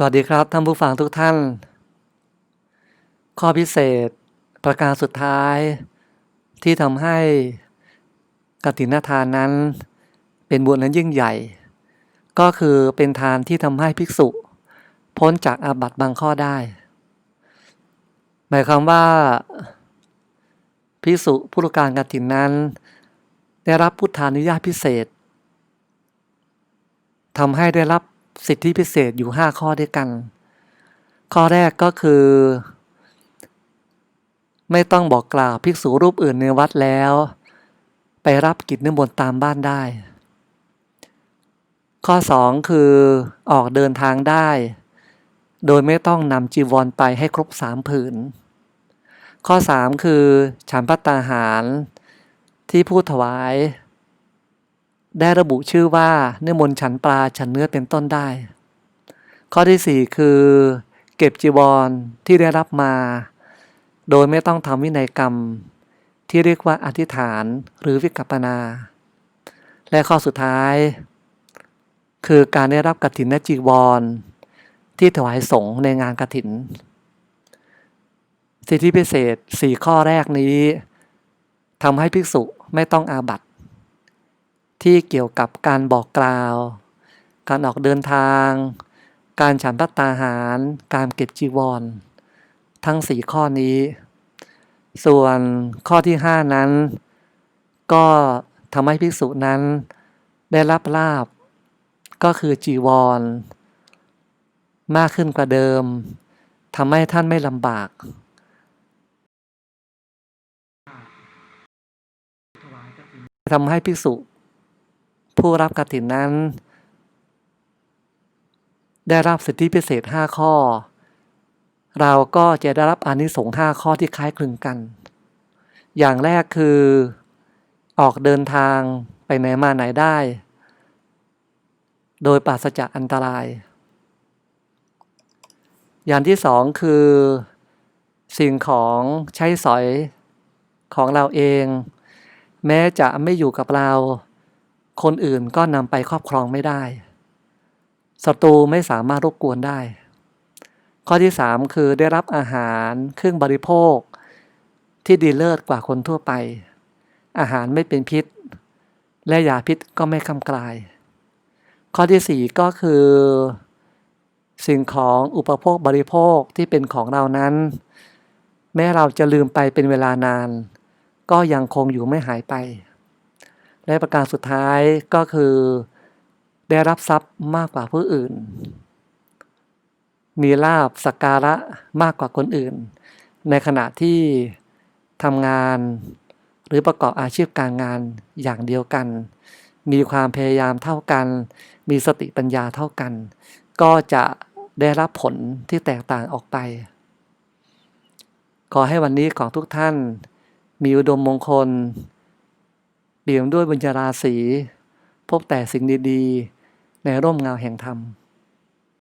สวัสดีครับท่านผู้ฟังทุกท่าน ข้อพิเศษประการสุดท้าย ที่ทำให้กฐินทานนั้น เป็นบุญนั้นยิ่งใหญ่ ก็คือเป็นทานที่ทำให้ภิกษุ พ้นจากอาบัติบางข้อได้ หมายความว่า ภิกษุผู้รการกฐินนั้น ได้รับพุทธานุญาตพิเศษทำให้ได้รับ สิทธิพิเศษอยู่ 5 ข้อด้วยกัน ข้อแรกก็คือ ไม่ต้องบอกกล่าวภิกษุรูปอื่นในวัดแล้ว ไปรับกิจนิมนต์ตามบ้านได้ ข้อ 2 คือออกเดินทางได้ โดยไม่ต้องนำจีวรไปให้ครบสามผืน ข้อ 3 คือฉันพัตตาหารที่ผู้ถวาย ได้ระบุชื่อว่าเนื้อมนฉันปลาฉันเนื้อเป็นต้นได้ ข้อที่ 4 คือ เก็บจีวรที่ได้รับมา โดยไม่ต้องทำวินัยกรรม ที่เรียกว่าอธิษฐานหรือวิกัปนา และข้อสุดท้าย คือการได้รับกฐินและจีวร ที่ถวายสงฆ์ในงานกฐิน สิทธิพิเศษ 4 ข้อแรกนี้ทำให้ภิกษุไม่ต้องอาบัติ ที่เกี่ยวกับการบอกกล่าว การออกเดินทาง การฉันพัตตาหาร การเก็บจีวร ทั้งสี่ข้อนี้ ส่วนข้อที่ห้านั้น ก็ทำให้ภิกษุนั้น ได้รับลาบ ก็คือจีวร มากขึ้นกว่าเดิมทำให้ท่านไม่ลำบากทำให้ภิกษุ ผู้รับกฐินนั้น ได้รับสิทธิพิเศษ 5 ข้อ เราก็จะได้รับอนิสงส์5ข้อที่คล้ายคลึงกัน อย่างแรกคือ ออกเดินทางไปไหนมาไหนได้ โดยปราศจากอันตราย อย่างที่สองคือ สิ่งของใช้สอยของเราเอง แม้จะไม่อยู่กับเรา คนอื่นก็นำไปครอบครองไม่ได้ ศัตรูไม่สามารถรบกวนได้ ข้อที่ 3 คือได้รับอาหารเครื่องบริโภค ที่ดีเลิศกว่าคนทั่วไป อาหารไม่เป็นพิษ และยาพิษก็ไม่คำกลาย ข้อที่ 4 ก็คือ สิ่งของอุปโภคบริโภคที่เป็นของเรานั้น แม้เราจะลืมไปเป็นเวลานาน ก็ยังคงอยู่ไม่หายไป และประการสุดท้ายก็คือ ได้รับทรัพย์มากกว่าผู้อื่น มีลาบสักการะมากกว่าคนอื่น ในขณะที่ทำงานหรือประกอบอาชีพการงานอย่างเดียวกัน มีความพยายามเท่ากัน มีสติปัญญาเท่ากัน ก็จะได้รับผลที่แตกต่างออกไป ขอให้วันนี้ของทุกท่าน มีอุดมมงคล เปี่ยมด้วยบุญชาราศีพบแต่สิ่งดีๆ ในร่มเงาแห่งธรรม